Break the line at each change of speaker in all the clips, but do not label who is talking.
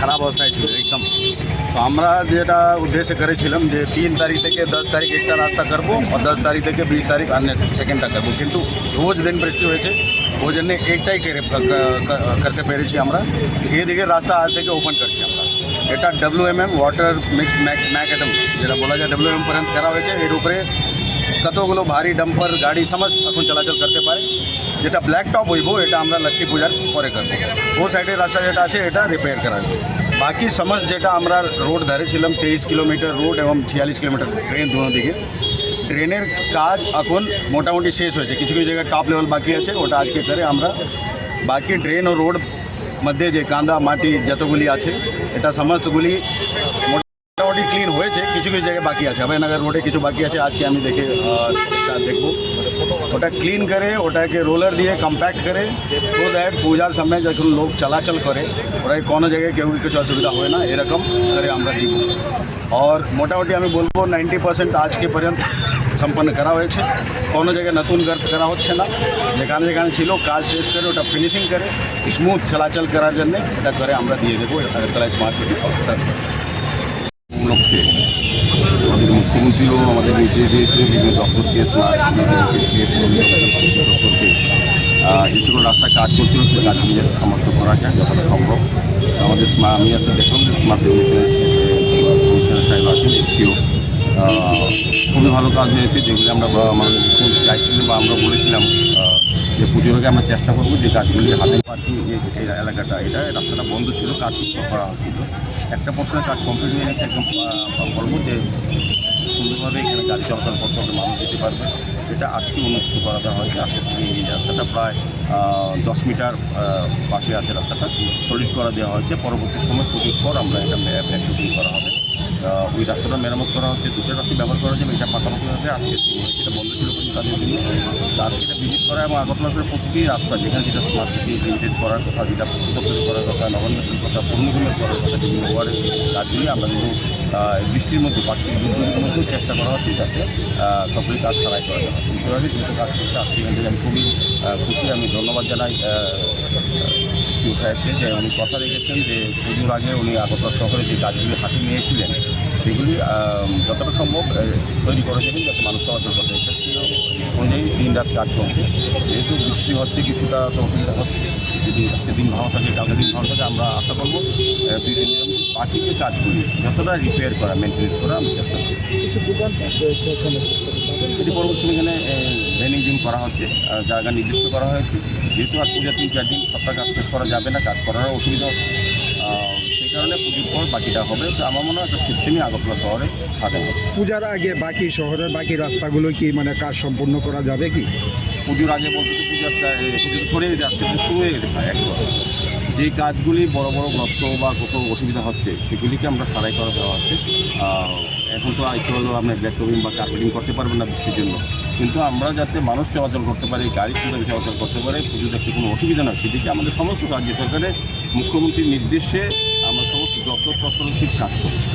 খারাপ অবস্থায় ছিল একদম তো আমরা যেটা উদ্দেশ্য করেছিলাম যে তিন তারিখ থেকে দশ তারিখ একটা রাস্তা করব আর দশ তারিখ থেকে বিশ তারিখ অন্য সেকেন্ডটা করব কিন্তু রোজ দিন বৃষ্টি হয়েছে ওই জন্য একটাই করে ক- ক- করতে পেরেছি আমরা এদিকে রাস্তা আজ থেকে ওপেন করছি আমরা এটা W M M water mix macadam যেটা বলা যায় ডাব্লিউ এম পর্যন্ত করা হয়েছে এর উপরে কতগুলো ভারী ডাম্পার গাড়ি সমস্ত এখন চলাচল করতে পারে। যেটা ব্ল্যাক টপ হইব, এটা আমরা লক্ষ্মী পূজার পরে করব। ও সাইডের রাস্তা যেটা আছে, এটা রিপেয়ার করা বাকি সমস্ত যেটা আমরা রোড ধরেছিলাম তেইশ কিলোমিটার রোড এবং ছিয়াল্লিশ কিলোমিটার ট্রেন দুনো দিকে। ট্রেনের কাজ এখন মোটামুটি শেষ হয়েছে। কিছু কিছু জায়গায় টপ লেভেল বাকি আছে, ওটা আজকে করে আমরা বাকি ট্রেন ও রোড মধ্যে যে কান্দা, মাটি যতগুলি আছে, এটা সমস্তগুলি মোটামুটি ক্লিন হয়েছে কিছু কিছু জায়গায় বাকি আছে অভয়নগর রোডে কিছু বাকি আছে আজকে আমি দেখে আহ, এটা দেখব ওটা ক্লিন করে ওটাকে রোলার দিয়ে কম্প্যাক্ট করে সো দ্যাট পূজার সামনে যখন লোক চলাচল করে ওটাকে কোনো জায়গায় কেউ কিছু অসুবিধা হয় না এরকম করে আমরা দিব আর মোটামুটি আমি বলব নাইনটি পার্সেন্ট আজকে পর্যন্ত সম্পন্ন করা হয়েছে কোনো জায়গায় নতুন গর্ত করা হচ্ছে না যেখানে যেখানে ছিল কাজ শেষ করে ওটা ফিনিশিং করে স্মুথ চলাচল করার জন্য এটা করে আমরা দিয়ে দেবো আগরতলা স্মার্ট সিটি
উপলক্ষে আমাদের মুখ্যমন্ত্রীও আমাদের নির্দেশ দিয়েছেন বিভিন্ন দপ্তরকে দপ্তরকে যে সকল রাস্তায় কাজ করছিল সেই কাজগুলি যাতে সমর্থ করা যায়, যতটা সম্ভব। আমাদের স্মা- আমি আজকে দেখলাম যে স্মার্ট কমিশনের সাহেব আছেন, এসিও। খুবই ভালো কাজ হয়েছে, যেগুলি আমরা আমাদের চাইছিলেন বা আমরা বলেছিলাম যে পুজোর আগে আমরা চেষ্টা করব যে কাজগুলি হাতে পার্কিং এই এলাকাটা, এটা রাস্তাটা বন্ধ ছিল, কাজ করা হচ্ছিল। একটা পোর্শনের কাজ কমপ্লিট হয়ে গেছে, একদম বলব যে সুন্দরভাবে এখানে গাড়ি চলাচল করতে হবে মানুষ যেতে পারবে। সেটা আজকে অনুষ্ঠিত করাতে হয়েছে আজকে থেকে এই রাস্তাটা প্রায় দশ মিটার পাশে আছে রাস্তাটা। সলিড করা দেওয়া হয়েছে। পরবর্তী সময় পুজোর পর আমরা এটা ব্যাকটুকিং করা হবে। ওই রাস্তাটা মেরামত করা হচ্ছে। দুটো রাস্তা ব্যবহার করা যাবে এটা পাশাপাশি হবে আজকে সেটা বন্ধ ছিল কিন্তু তাদের জন্য আজকে এটা ভিজিট করা এবং আগরতলার প্রতিটি রাস্তা, যেখানে যেটা স্মার্ট সিটি লিমিটেড করার কথা, যেটা দপ্তরে করার কথা নবান্নের কথা পূর্ণগুমের করার কথা, বিভিন্ন ওয়ার্ডের কাজগুলি আমরা কিন্তু বৃষ্টির মধ্যে, পাখির দুর্যোগের মধ্যেও চেষ্টা করা হচ্ছে যাতে সকলে কাজ ছাড়াই করা যায়। বিশেষভাবে যেহেতু কাজ করতে আজকে এখান আমি খুবই খুশি। আমি ধন্যবাদ জানাই শিব সাহেবকে যে উনি কথা রেখেছেন, যে পুজোর আগে উনি আগত শহরে যে কাজগুলি হাতে নিয়েছিলেন আহ, যতটা সম্ভব তৈরি করে দেবেন যাতে মানুষ চলাচল করতে অনুযায়ী দিন রাত কাজ চলছে। যেহেতু বৃষ্টি হচ্ছে কিছুটা তো অসুবিধা হচ্ছে যদি আজকে দিন ভালো থাকে কালকে দিন ভালো থাকে আমরা আশা করব বাকি যে কাজগুলি যতটা রিপেয়ার করা মেনটেন্স করা আমি চেষ্টা করব।
কিছু রয়েছে এখানে।
এটি পরবর্তী সময় এখানে ড্রেনিং দিন করা হচ্ছে জায়গা নির্দিষ্ট করা হয়েছে। যেহেতু আর পূজা তিন চার দিন সপ্তাহ কাজ শেষ করা যাবে না কাজ করারও অসুবিধা সেই কারণে পুজোর পর বাকিটা হবে। তো আমার মনে হয় একটা সিস্টেমই আগরতলা শহরে সাজানো হচ্ছে।
পূজার আগে বাকি শহরের বাকি রাস্তাগুলো কি মানে কাজ সম্পূর্ণ করা যাবে কি?
পুজোর আগে বলতে পুজোর পুজো সরে গেছে আজকে শুরু হয়ে গেছে প্রায় একশো যে কাজগুলি বড় বড় গর্ত বা কোথাও অসুবিধা হচ্ছে, সেগুলিকে আমরা সারাই করে দেওয়া হচ্ছে। এখন তো একটু হলেও আপনি ব্ল্যাকটোবিং বা কার্পেটিং করতে পারবেন না বৃষ্টির জন্য। কিন্তু আমরা যাতে মানুষ চলাচল করতে পারে, গাড়ি সুন্দর চলাচল করতে পারে পুজো দেখতে কোনো অসুবিধা না, সেদিকে আমাদের সমস্ত রাজ্য সরকারের মুখ্যমন্ত্রীর নির্দেশে আমরা সমস্ত দপ্তর তৎপরশীল কাজ করছি।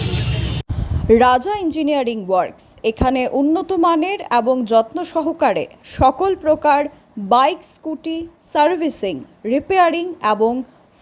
রাজা ইঞ্জিনিয়ারিং ওয়ার্কস, এখানে উন্নত মানের এবং যত্ন সহকারে সকল প্রকার বাইক, স্কুটি, সার্ভিসিং, রিপেয়ারিং এবং